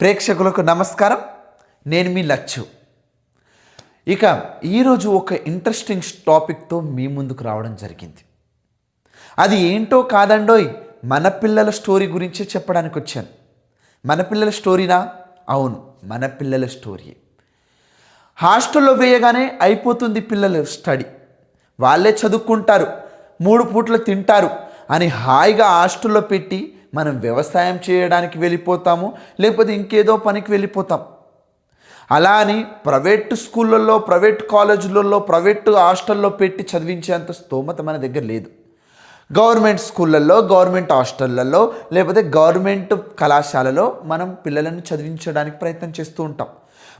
ప్రేక్షకులకు నమస్కారం. నేను మీ లచ్చు. ఇక ఈరోజు ఒక ఇంట్రెస్టింగ్ టాపిక్తో మీ ముందుకు రావడం జరిగింది. అది ఏంటో కాదండోయ్ మన పిల్లల స్టోరీ గురించే చెప్పడానికి వచ్చాను. మన పిల్లల స్టోరీనా? అవును మన పిల్లల స్టోరీ హాస్టల్లో వేయగానే అయిపోతుంది పిల్లల స్టడీ. వాళ్ళే చదువుకుంటారు మూడు పూట్లు తింటారు అని హాయిగా హాస్టల్లో పెట్టి మనం వ్యవసాయం చేయడానికి వెళ్ళిపోతాము లేకపోతే ఇంకేదో పనికి వెళ్ళిపోతాం. అలా అని ప్రైవేట్ స్కూళ్ళల్లో ప్రైవేట్ కాలేజీలలో ప్రైవేట్ హాస్టల్లో పెట్టి చదివించేంత స్తోమత మన దగ్గర లేదు. గవర్నమెంట్ స్కూళ్ళల్లో గవర్నమెంట్ హాస్టళ్ళల్లో లేకపోతే గవర్నమెంట్ కళాశాలలో మనం పిల్లలను చదివించడానికి ప్రయత్నం చేస్తూ ఉంటాం.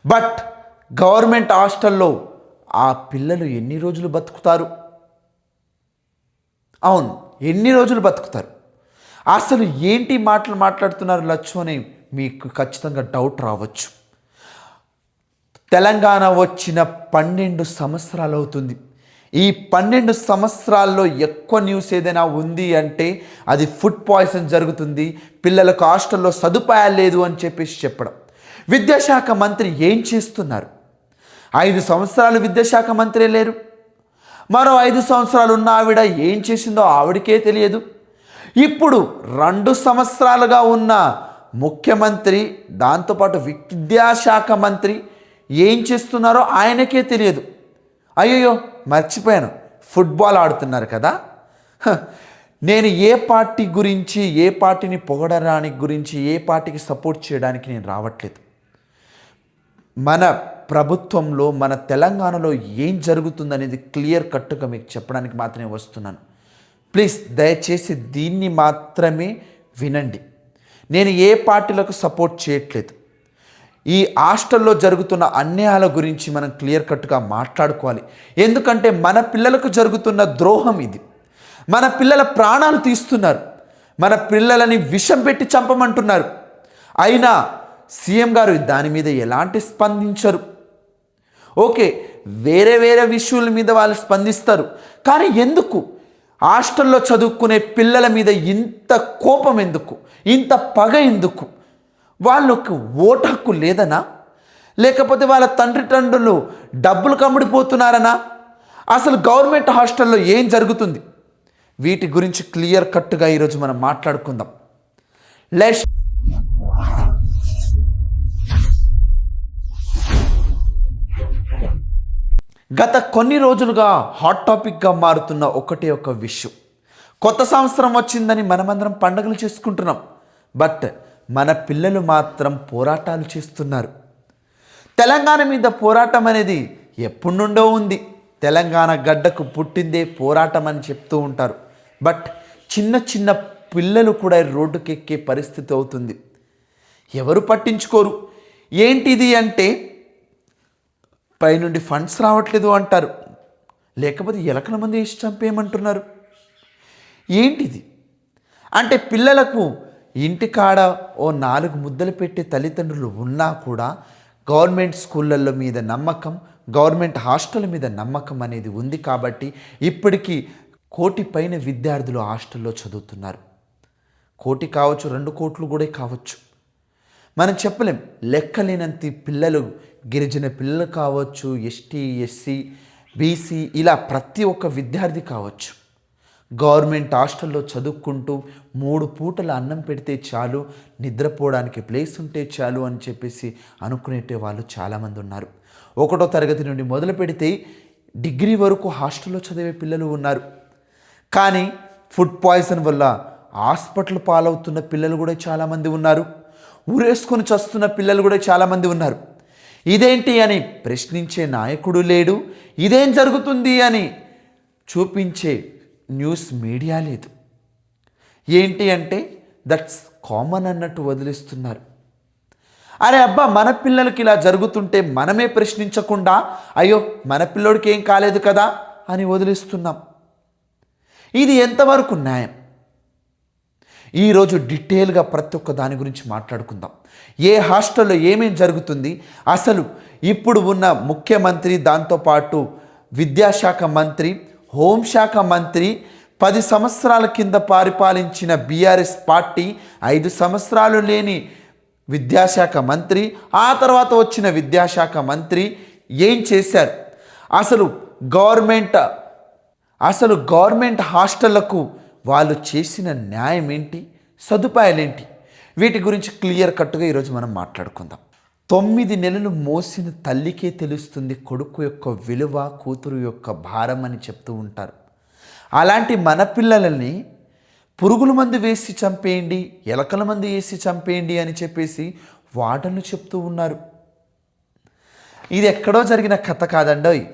బట్ గవర్నమెంట్ హాస్టల్లో ఆ పిల్లలు ఎన్ని రోజులు బతుకుతారు? అవును ఎన్ని రోజులు బతుకుతారు? అసలు ఏంటి మాటలు మాట్లాడుతున్నారు లచ్చు అని మీకు ఖచ్చితంగా డౌట్ రావచ్చు. తెలంగాణ వచ్చిన పన్నెండు సంవత్సరాలు అవుతుంది. ఈ పన్నెండు సంవత్సరాల్లో ఎక్కువ న్యూస్ ఏదైనా ఉంది అంటే అది ఫుడ్ పాయిజన్ జరుగుతుంది పిల్లలకు హాస్టల్లో సదుపాయాలు లేదు అని చెప్పేసి చెప్పడం. విద్యాశాఖ మంత్రి ఏం చేస్తున్నారు? ఐదు సంవత్సరాలు విద్యాశాఖ మంత్రి లేరు. మరో ఐదు సంవత్సరాలు ఉన్న ఆవిడ ఏం చేసిందో ఆవిడకే తెలియదు. ఇప్పుడు రెండు సంవత్సరాలుగా ఉన్న ముఖ్యమంత్రి దాంతోపాటు విద్యాశాఖ మంత్రి ఏం చేస్తున్నారో ఆయనకే తెలియదు. అయ్యయ్యో మర్చిపోయాను. ఫుట్బాల్ ఆడుతున్నారు కదా. నేను ఏ పార్టీ గురించి ఏ పార్టీని పొగడడానికి గురించి ఏ పార్టీకి సపోర్ట్ చేయడానికి నేను రావట్లేదు. మన ప్రభుత్వంలో మన తెలంగాణలో ఏం జరుగుతుందనేది క్లియర్ కట్టుగా మీకు చెప్పడానికి మాత్రమే వస్తున్నాను. ప్లీజ్ దయచేసి దీన్ని మాత్రమే వినండి. నేను ఏ పార్టీలకు సపోర్ట్ చేయట్లేదు. ఈ హాస్టల్లో జరుగుతున్న అన్యాయాల గురించి మనం క్లియర్ కట్గా మాట్లాడుకోవాలి. ఎందుకంటే మన పిల్లలకు జరుగుతున్న ద్రోహం ఇది. మన పిల్లల ప్రాణాలు తీస్తున్నారు. మన పిల్లలని విషం పెట్టి చంపమంటున్నారు. అయినా సీఎం గారు దాని మీద ఎలాంటి స్పందించరు. ఓకే వేరే వేరే విషయాల మీద వాళ్ళు స్పందిస్తారు. కానీ ఎందుకు? హాస్టల్లో చదువుకునే పిల్లల మీద ఇంత కోపం ఎందుకు? ఇంత పగ ఎందుకు? వాళ్ళకు ఓటు హక్కు లేదనా? లేకపోతే వాళ్ళ తండ్రి తండ్రులు డబ్బులు కమ్ముడిపోతున్నారనా? అసలు గవర్నమెంట్ హాస్టల్లో ఏం జరుగుతుంది? వీటి గురించి క్లియర్ కట్టుగా ఈరోజు మనం మాట్లాడుకుందాం. లెట్స్ గత కొన్ని రోజులుగా హాట్ టాపిక్గా మారుతున్న ఒకటే ఒక విషయం. కొత్త సంవత్సరం వచ్చిందని మనమందరం పండుగలు చేసుకుంటున్నాం. బట్ మన పిల్లలు మాత్రం పోరాటాలు చేస్తున్నారు. తెలంగాణ మీద పోరాటం అనేది ఎప్పటి నుండో ఉంది. తెలంగాణ గడ్డకు పుట్టిందే పోరాటం అని చెప్తూ ఉంటారు. బట్ చిన్న చిన్న పిల్లలు కూడా రోడ్డుకెక్కే పరిస్థితి అవుతుంది. ఎవరు పట్టించుకోరు. ఏంటిది అంటే పైనుండి ఫండ్స్ రావట్లేదు అంటారు. లేకపోతే ఎలకల మంది వేసి చంపేయమంటున్నారు. ఏంటిది? అంటే పిల్లలకు ఇంటికాడ ఓ నాలుగు ముద్దలు పెట్టే తల్లిదండ్రులు ఉన్నా కూడా గవర్నమెంట్ స్కూళ్ళల్లో మీద నమ్మకం గవర్నమెంట్ హాస్టల్ మీద నమ్మకం అనేది ఉంది కాబట్టి ఇప్పటికీ కోటి పైన విద్యార్థులు హాస్టల్లో చదువుతున్నారు. కోటి కావచ్చు రెండు కోట్లు కూడా కావచ్చు. మనం చెప్పలేం. లెక్కలేనంత పిల్లలు గిరిజన పిల్లలు కావచ్చు ఎస్టీ ఎస్సీ బీసీ ఇలా ప్రతి ఒక్క విద్యార్థి కావచ్చు. గవర్నమెంట్ హాస్టల్లో చదువుకుంటూ మూడు పూటల అన్నం పెడితే చాలు నిద్రపోవడానికి ప్లేస్ ఉంటే చాలు అని చెప్పేసి అనుకునేటే వాళ్ళు చాలామంది ఉన్నారు. ఒకటో తరగతి నుండి మొదలు పెడితే డిగ్రీ వరకు హాస్టల్లో చదివే పిల్లలు ఉన్నారు. కానీ ఫుడ్ పాయిజన్ వల్ల హాస్పిటల్ పాలవుతున్న పిల్లలు కూడా చాలామంది ఉన్నారు. ఊరేసుకొని చస్తున్న పిల్లలు కూడా చాలామంది ఉన్నారు. ఇదేంటి అని ప్రశ్నించే నాయకుడు లేడు. ఇదేం జరుగుతుంది అని చూపించే న్యూస్ మీడియా లేదు. ఏంటి అంటే దట్స్ కామన్ అన్నట్టు వదిలిస్తున్నారు. అరే అబ్బా మన పిల్లలకి ఇలా జరుగుతుంటే మనమే ప్రశ్నించకుండా అయ్యో మన పిల్లోడికి ఏం కాలేదు కదా అని వదిలిస్తున్నాం. ఇది ఎంతవరకు న్యాయం? ఈరోజు డీటెయిల్గా ప్రతి ఒక్క దాని గురించి మాట్లాడుకుందాం. ఏ హాస్టల్లో ఏమేం జరుగుతుంది? అసలు ఇప్పుడు ఉన్న ముఖ్యమంత్రి దాంతోపాటు విద్యాశాఖ మంత్రి హోంశాఖ మంత్రి పది సంవత్సరాల కింద పరిపాలించిన బీఆర్ఎస్ పార్టీ ఐదు సంవత్సరాలు లేని విద్యాశాఖ మంత్రి ఆ తర్వాత వచ్చిన విద్యాశాఖ మంత్రి ఏం చేశారు? అసలు గవర్నమెంట్ అసలు గవర్నమెంట్ హాస్టళ్ళకు వాళ్ళు చేసిన న్యాయం ఏంటి సదుపాయాలేంటి? వీటి గురించి క్లియర్ కట్టుగా ఈరోజు మనం మాట్లాడుకుందాం. తొమ్మిది నెలలు మోసిన తల్లికే తెలుస్తుంది కొడుకు యొక్క విలువ కూతురు యొక్క భారం అని చెప్తూ ఉంటారు. అలాంటి మన పిల్లలని పురుగుల మందు వేసి చంపేయండి ఎలకల మందు వేసి చంపేయండి అని చెప్పేసి వాటర్లు చెప్తూ ఉన్నారు. ఇది ఎక్కడో జరిగిన కథ కాదండోయ్.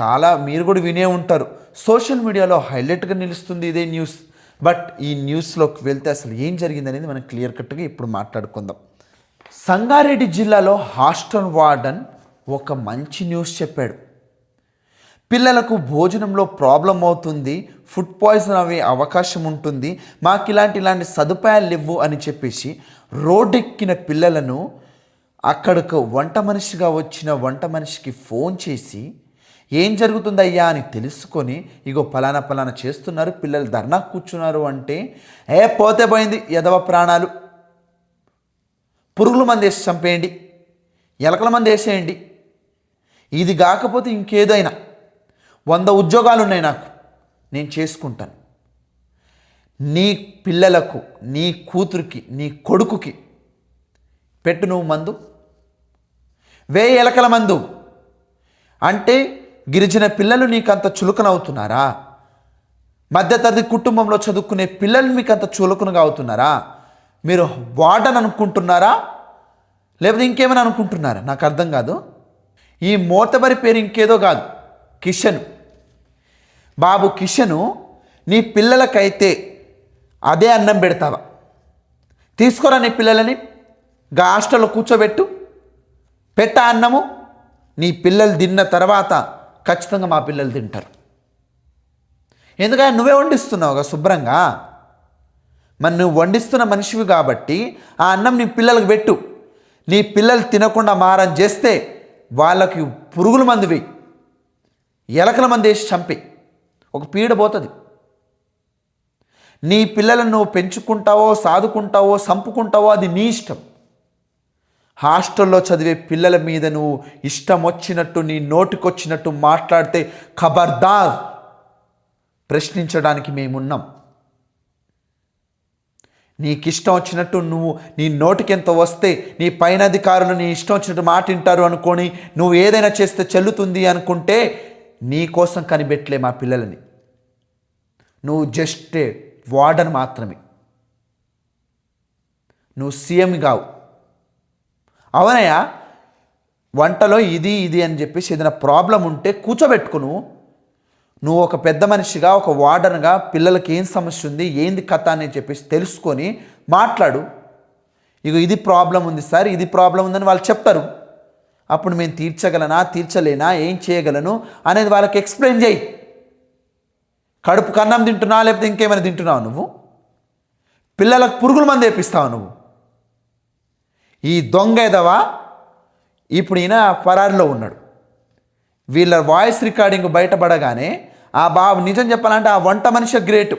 చాలా మీరు కూడా వినే ఉంటారు. సోషల్ మీడియాలో హైలైట్గా నిలుస్తుంది ఇదే న్యూస్. బట్ ఈ న్యూస్లోకి వెళ్తే అసలు ఏం జరిగిందనేది మనం క్లియర్ కట్గా ఇప్పుడు మాట్లాడుకుందాం. సంగారెడ్డి జిల్లాలో హాస్టల్ వార్డన్ ఒక మంచి న్యూస్ చెప్పాడు. పిల్లలకు భోజనంలో ప్రాబ్లం అవుతుంది ఫుడ్ పాయిజన్ అయ్యే అవకాశం ఉంటుంది మాకు ఇలాంటి ఇలాంటి సదుపాయాలు లేవు అని చెప్పేసి రోడ్డెక్కిన పిల్లలను అక్కడికి వంట మనిషిగా వచ్చిన వంట మనిషికి ఫోన్ చేసి ఏం జరుగుతుందయ్యా అని తెలుసుకొని ఇగో పలానా పలానా చేస్తున్నారు పిల్లలు ధర్నా కూర్చున్నారు అంటే ఏ పోతే పోయింది ఎదవ ప్రాణాలు. పురుగుల మంది వేసి చంపేయండి ఎలకల మంది వేసేయండి. ఇది కాకపోతే ఇంకేదైనా వంద ఉద్యోగాలు ఉన్నాయి నాకు నేను చేసుకుంటాను. నీ పిల్లలకు నీ కూతురికి నీ కొడుకుకి పెట్టు నువ్వు మందు వే ఎలకల మందు. అంటే గిరిజన పిల్లలు నీకంత చులకనవుతున్నారా? మధ్యతరగతి కుటుంబంలో చదువుకునే పిల్లలు మీకు అంత చులకనగా అవుతున్నారా? మీరు వార్డన్ అనుకుంటున్నారా? లేకపోతే ఇంకేమైనా అనుకుంటున్నారా? నాకు అర్థం కాదు. ఈ మూతబరి పేరు ఇంకేదో కాదు. కిషన్. బాబు కిషను నీ పిల్లలకైతే అదే అన్నం పెడతావా? తీసుకోరా నీ పిల్లలని? గా హాస్టల్లో కూర్చోబెట్టు. పెట్ట అన్నము. నీ పిల్లలు తిన్న తర్వాత ఖచ్చితంగా మా పిల్లలు తింటారు. ఎందుకంటే నువ్వే వండిస్తున్నావుగా శుభ్రంగా. మరి నువ్వు వండిస్తున్న మనిషివి కాబట్టి ఆ అన్నం నీ పిల్లలకు పెట్టు. నీ పిల్లలు తినకుండా మారం చేస్తే వాళ్ళకి పురుగుల మందు వేయి. ఎలకల మంది వేసి చంపి ఒక పీడ పోతుంది. నీ పిల్లలను నువ్వు పెంచుకుంటావో సాదుకుంటావో సంపుకుంటావో అది నీ ఇష్టం. హాస్టల్లో చదివే పిల్లల మీద నువ్వు ఇష్టం వచ్చినట్టు నీ నోటికొచ్చినట్టు మాట్లాడితే ఖబర్దార్. ప్రశ్నించడానికి మేమున్నాం. నీకు ఇష్టం వచ్చినట్టు నువ్వు నీ నోటికి ఎంత వస్తే నీ పైన అధికారులు నీ ఇష్టం వచ్చినట్టు మాట వింటారు అనుకొని నువ్వు ఏదైనా చేస్తే చెల్లుతుంది అనుకుంటే నీ కోసం కనిపెట్టలే మా పిల్లలని. నువ్వు జస్ట్ వార్డన్ మాత్రమే. నువ్వు సీఎం కావు. అవునయ్యా? వంటలో ఇది ఇది అని చెప్పేసి ఏదైనా ప్రాబ్లం ఉంటే కూర్చోబెట్టుకు నువ్వు నువ్వు ఒక పెద్ద మనిషిగా ఒక వార్డన్గా పిల్లలకి ఏం సమస్య ఉంది ఏంది కథ అని చెప్పేసి తెలుసుకొని మాట్లాడు. ఇక ఇది ప్రాబ్లం ఉంది సార్ ఇది ప్రాబ్లం ఉందని వాళ్ళు చెప్తారు. అప్పుడు మేము తీర్చగలనా తీర్చలేనా ఏం చేయగలను అనేది వాళ్ళకి ఎక్స్ప్లెయిన్ చేయి. కడుపు కన్నం తింటున్నా లేకపోతే ఇంకేమైనా తింటున్నావు నువ్వు? పిల్లలకు పురుగుల మంది వేపిస్తావు నువ్వు? ఈ దొంగ ఎదవా? ఇప్పుడు ఈయన ఫరారిలో ఉన్నాడు. వీళ్ళ వాయిస్ రికార్డింగ్ బయటపడగానే ఆ బాబు నిజం చెప్పాలంటే ఆ వంట మనిషి గ్రేట్.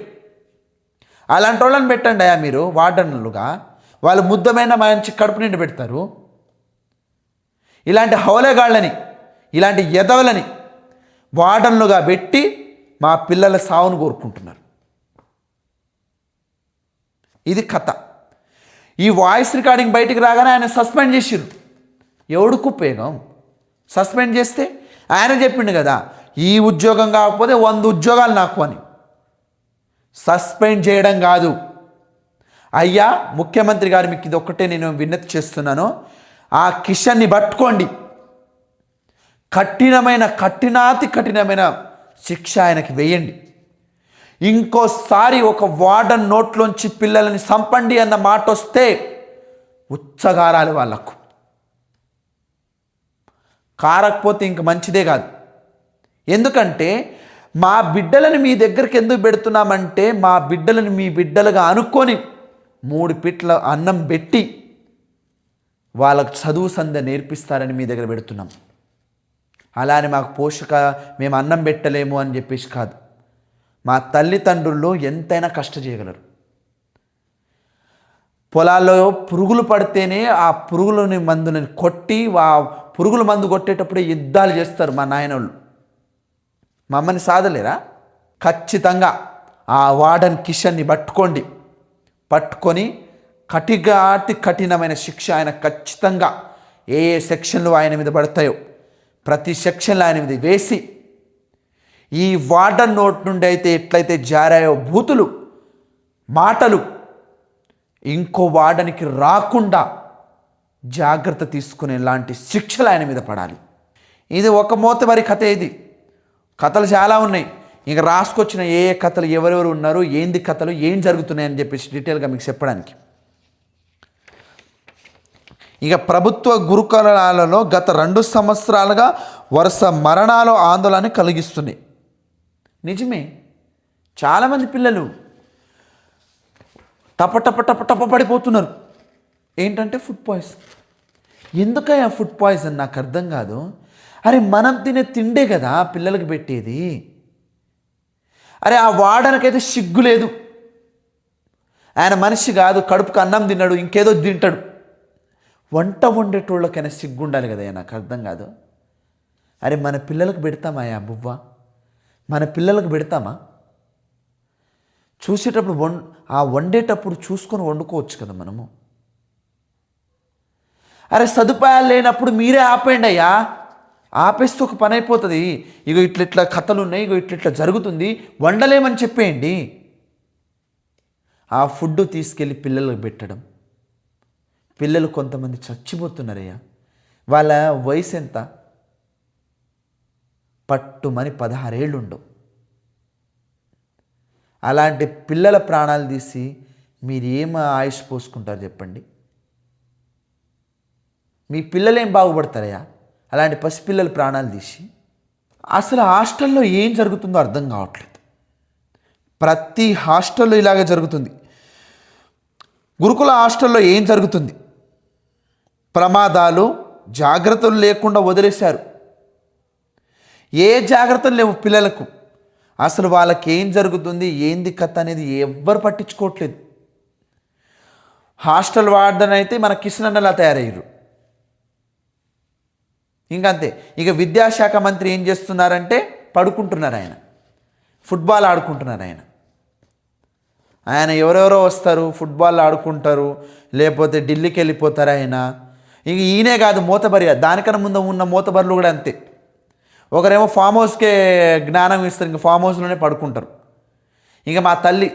అలాంటి వాళ్ళని పెట్టండి అయ్యా మీరు వార్డన్లుగా. వాళ్ళు ముద్దమైన మంచి కడుపు నిండి పెడతారు. ఇలాంటి హౌలేగాళ్ళని ఇలాంటి ఎదవలని వార్డన్లుగా పెట్టి మా పిల్లల సావును కోరుకుంటున్నారు. ఇది కథ. ఈ వాయిస్ రికార్డింగ్ బయటికి రాగానే ఆయన సస్పెండ్ చేసిరు ఎవడుకు ఉపయోగం సస్పెండ్ చేస్తే ఆయన చెప్పిండు కదా ఈ ఉద్యోగం కాకపోతే వంద ఉద్యోగాలు నాకు అని. సస్పెండ్ చేయడం కాదు. అయ్యా ముఖ్యమంత్రి గారు మీకు ఇది ఒక్కటే నేను విన్నతి చేస్తున్నాను. ఆ కిషన్ని పట్టుకోండి. కఠినమైన కఠినాతి కఠినమైన శిక్ష ఆయనకి వేయండి. ఇంకోసారి ఒక వార్డన్ నోట్లోంచి పిల్లలని సంపండి అన్న మాట వస్తే ఉచ్చగారాలి వాళ్ళకు. కారకపోతే ఇంక మంచిదే కాదు. ఎందుకంటే మా బిడ్డలను మీ దగ్గరికి ఎందుకు పెడుతున్నామంటే మా బిడ్డలను మీ బిడ్డలుగా అనుకొని మూడు పిట్ల అన్నం పెట్టి వాళ్ళకు చదువు సంద నేర్పిస్తారని మీ దగ్గర పెడుతున్నాం. అలానే మాకు పోషక మేము అన్నం పెట్టలేము అని చెప్పేసి కాదు. మా తల్లిదండ్రులు ఎంతైనా కష్ట చేయగలరు. పొలాల్లో పురుగులు పడితేనే ఆ పురుగులని మందుని కొట్టి ఆ పురుగుల మందు కొట్టేటప్పుడే యుద్ధాలు చేస్తారు మా నాయనోళ్ళు. మా అమ్మని సాధలేరా? ఖచ్చితంగా ఆ వార్డన్ కిషన్ని పట్టుకోండి. పట్టుకొని కటిగాటి కఠినమైన శిక్ష ఆయన ఖచ్చితంగా ఏ ఏ సెక్షన్లు ఆయన మీద పడతాయో ప్రతి సెక్షన్లో ఆయన మీద వేసి ఈ వార్డన్ నోట్ నుండి అయితే ఎట్లయితే జారాయో భూతులు మాటలు ఇంకో వాడనికి రాకుండా జాగ్రత్త తీసుకునే లాంటి శిక్షలు ఆయన మీద పడాలి. ఇది ఒక మోతబరి కథ ఇది. కథలు చాలా ఉన్నాయి. ఇంకా రాసుకొచ్చిన ఏ ఏ కథలు ఎవరెవరు ఉన్నారు ఏంది కథలు ఏం జరుగుతున్నాయని చెప్పేసి డీటెయిల్గా మీకు చెప్పడానికి. ఇక ప్రభుత్వ గురుకులాలలో గత రెండు సంవత్సరాలుగా వరుస మరణాలు ఆందోళన కలిగిస్తున్నాయి. నిజమే. చాలామంది పిల్లలు టప టప టప టప పడిపోతున్నారు. ఏంటంటే ఫుడ్ పాయిజన్ ఎందుకయ్యా ఫుడ్ పాయిజన్ నాకు అర్థం కాదు. అరే మనం తినే తిండే కదా పిల్లలకి పెట్టేది. అరే ఆ వాడనకైతే సిగ్గు లేదు. ఆయన మనిషి కాదు కడుపుకు అన్నం తిన్నాడు ఇంకేదో తింటాడు. వంట వండేటోళ్ళకైనా సిగ్గు ఉండాలి కదా నాకు అర్థం కాదు. అరే మన పిల్లలకు పెడతామా బువ్వ. మన పిల్లలకు పెడతామా? చూసేటప్పుడు వం ఆ వండేటప్పుడు చూసుకొని వండుకోవచ్చు కదా మనము. అరే సదుపాయాలు లేనప్పుడు మీరే ఆపేయండి అయ్యా. ఆపేస్తే ఒక పని అయిపోతుంది. ఇగో ఇట్ల ఇట్లా కథలు ఉన్నాయి ఇగో ఇట్ల ఇట్లా జరుగుతుంది వండలేమని చెప్పేయండి. ఆ ఫుడ్ తీసుకెళ్ళి పిల్లలకు పెట్టడం. పిల్లలు కొంతమంది చచ్చిపోతున్నారయ్యా. వాళ్ళ వయసు ఎంత పట్టుమని పదహారేళ్ళు ఉండవు అలాంటి పిల్లల ప్రాణాలు తీసి మీరు ఏం ఆయుష్ పోసుకుంటారు చెప్పండి? మీ పిల్లలు ఏం బాగుపడతారయ్యా అలాంటి పసిపిల్లల ప్రాణాలు తీసి. అసలు హాస్టల్లో ఏం జరుగుతుందో అర్థం కావట్లేదు. ప్రతి హాస్టల్లో ఇలాగే జరుగుతుంది. గురుకుల హాస్టల్లో ఏం జరుగుతుంది? ప్రమాదాలు జాగ్రత్తలు లేకుండా వదిలేశారు. ఏ జాగ్రత్తలు లేవు పిల్లలకు? అసలు వాళ్ళకి ఏం జరుగుతుంది? ఏంది కథ అనేది ఎవ్వరు పట్టించుకోవట్లేదు. హాస్టల్ వార్డన్ అయితే మన కిషనన్నలా తయారయ్యారు. ఇంకంతే. ఇక విద్యాశాఖ మంత్రి ఏం చేస్తున్నారంటే పడుకుంటున్నారు ఆయన. ఫుట్బాల్ ఆడుకుంటున్నారు ఆయన. ఆయన ఎవరెవరో వస్తారు ఫుట్బాల్ ఆడుకుంటారు లేకపోతే ఢిల్లీకి వెళ్ళిపోతారు ఆయన. ఇంక ఈయనే కాదు మూతబరి. దానికన్నా ముందు ఉన్న మూతబరులు కూడా అంతే. ఒకరేమో ఫామ్ హౌస్కే జ్ఞానం ఇస్తారు ఇంకా ఫామ్ హౌస్లోనే పడుకుంటారు. ఇంకా మా తల్లి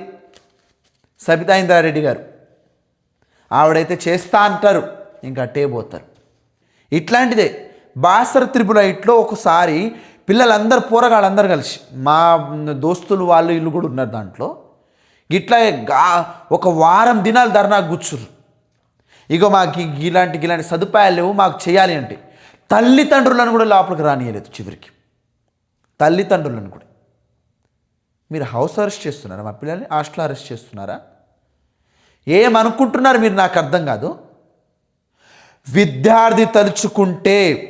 సబితా ఇంద్రారెడ్డి గారు ఆవిడైతే చేస్తా అంటారు ఇంకా అట్టే పోతారు. ఇట్లాంటిదే బాసర త్రిపుల ఇట్లో ఒకసారి పిల్లలందరూ పూరగాళ్ళందరూ కలిసి మా దోస్తులు వాళ్ళు ఇల్లు కూడా ఉన్నారు దాంట్లో ఇట్లా గా ఒక వారం దినాలు ధర్నా కూర్చురు ఇగో మాకు ఇలాంటి ఇలాంటి సదుపాయాలు లేవు మాకు చేయాలి అంటే. తల్లిదండ్రులను కూడా లోపలికి రానియలేదు చివరికి. తల్లిదండ్రులను కూడా. మీరు హౌస్ అరెస్ట్ చేస్తున్నారా? మా పిల్లల్ని హాస్టల్ అరెస్ట్ చేస్తున్నారా? ఏమనుకుంటున్నారు మీరు? నాకు అర్థం కాదు. విద్యార్థి తలుచుకుంటే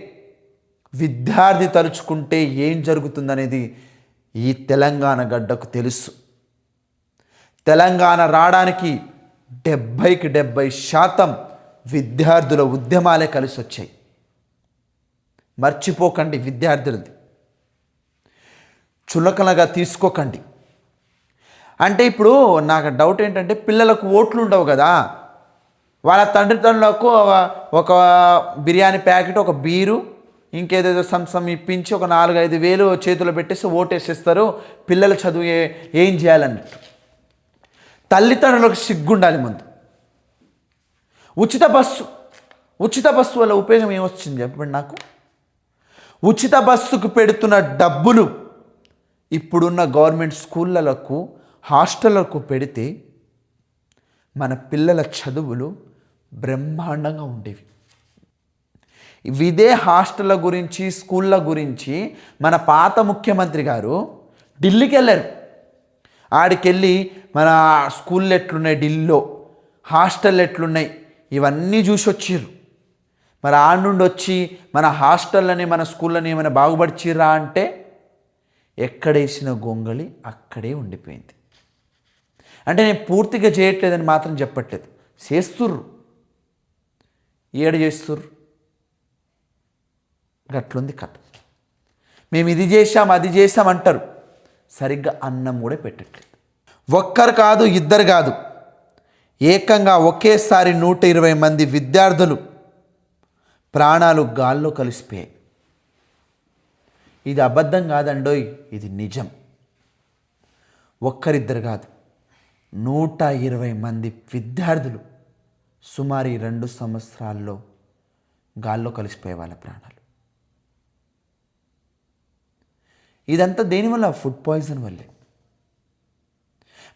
విద్యార్థి తలుచుకుంటే ఏం జరుగుతుందనేది ఈ తెలంగాణ గడ్డకు తెలుసు. తెలంగాణ రావడానికి డెబ్భైకి డెబ్భై శాతం విద్యార్థుల ఉద్యమాలే కలిసి వచ్చాయి మర్చిపోకండి విద్యార్థులది. చులకనగా తీసుకోకండి. అంటే ఇప్పుడు నాకు డౌట్ ఏంటంటే పిల్లలకు ఓట్లు ఉండవు కదా. వాళ్ళ తండ్రిదండ్రులకు ఒక- బిర్యానీ ప్యాకెట్ ఒక బీరు ఇంకేదేదో సంసం ఇప్పించి ఒక నాలుగైదు వేలు చేతిలో పెట్టేసి ఓటేసేస్తారు. పిల్లలు చదువు ఏం చేయాలన్నట్టు. తల్లిదండ్రులకు సిగ్గుండాలి ముందు. ఉచిత బస్సు ఉచిత బస్సు వల్ల ఉపయోగం ఏమొచ్చింది చెప్పండి నాకు? ఉచిత బస్సుకు పెడుతున్న డబ్బులు ఇప్పుడున్న గవర్నమెంట్ స్కూళ్ళలకు హాస్టళ్ళకు పెడితే మన పిల్లల చదువులు బ్రహ్మాండంగా ఉండేవి. ఇదే హాస్టళ్ళ గురించి స్కూళ్ళ గురించి మన పాత ముఖ్యమంత్రి గారు ఢిల్లీకి వెళ్ళారు. ఆడికెళ్ళి మన స్కూళ్ళు ఎట్లున్నాయి ఢిల్లీలో హాస్టల్ ఎట్లున్నాయి ఇవన్నీ చూసి వచ్చిర్రు మరి ఆడ నుండి వచ్చి మన హాస్టళ్ళని మన స్కూళ్ళని ఏమైనా బాగుపడిచిర్రా అంటే ఎక్కడేసిన గొంగళి అక్కడే ఉండిపోయింది. అంటే నేను పూర్తిగా చేయట్లేదని మాత్రం చెప్పట్లేదు. చేస్తుర్రు. ఏడు చేస్తుర్రు? గట్లుంది కథ. మేము ఇది చేశాం అది చేశాం అంటారు. సరిగ్గా అన్నం కూడా పెట్టట్లేదు. ఒక్కరు కాదు ఇద్దరు కాదు. ఏకంగా ఒకేసారి నూట ఇరవై మంది విద్యార్థులు ప్రాణాలు గాల్లో కలిసిపోయాయి. ఇది అబద్ధం కాదండోయ్ ఇది నిజం. ఒక్కరిద్దరు కాదు నూట ఇరవై మంది విద్యార్థులు సుమారు రెండు సంవత్సరాల్లో గాల్లో కలిసిపోయే వాళ్ళ ప్రాణాలు. ఇదంతా దేనివల్ల ఫుడ్ పాయిజన్ వల్లే.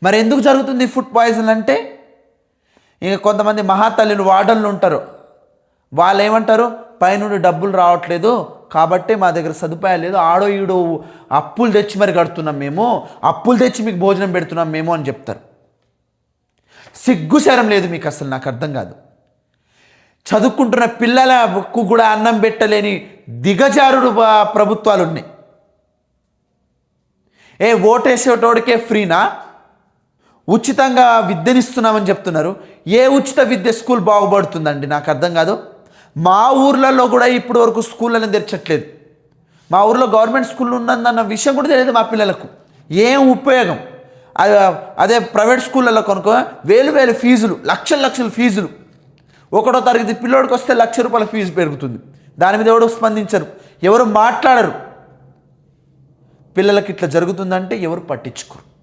మరి ఎందుకు జరుగుతుంది ఫుడ్ పాయిజన్ అంటే? ఇంకా కొంతమంది మహాతల్లులు వార్డన్లు ఉంటారు. వాళ్ళు ఏమంటారు పైనుండి డబ్బులు రావట్లేదు. కాబట్టి మా దగ్గర సదుపాయాలు లేదు. ఆడో ఈడో అప్పులు తెచ్చి మరి కడుతున్నాం మేము. అప్పులు తెచ్చి మీకు భోజనం పెడుతున్నాం మేము అని చెప్తారు. సిగ్గుశరం లేదు మీకు అసలు నాకు అర్థం కాదు. చదువుకుంటున్న పిల్లలకు కూడా అన్నం పెట్టలేని దిగజారుడు ప్రభుత్వాలు ఉన్నాయి. ఏ ఓటేసేటోడికే ఫ్రీనా? ఉచితంగా విద్యనిస్తున్నామని చెప్తున్నారు. ఏ ఉచిత విద్య స్కూల్ బాగుపడుతుందండి? నాకు అర్థం కాదు. మా ఊర్లలో కూడా ఇప్పటి వరకు స్కూళ్ళని తెరచట్లేదు. మా ఊర్లో గవర్నమెంట్ స్కూల్ ఉన్నదన్న విషయం కూడా తెలియదు మా పిల్లలకు. ఏం ఉపయోగం? అదే అదే ప్రైవేట్ స్కూళ్ళలో కొనుక్కో వేలు వేలు ఫీజులు లక్షల లక్షల ఫీజులు. ఒకటో తరగతి పిల్లోడికి వస్తే లక్ష రూపాయల ఫీజు పెరుగుతుంది. దాని మీద ఎవరు స్పందించరు? ఎవరు మాట్లాడరు? పిల్లలకి ఇట్లా జరుగుతుందంటే ఎవరు పట్టించుకోరు.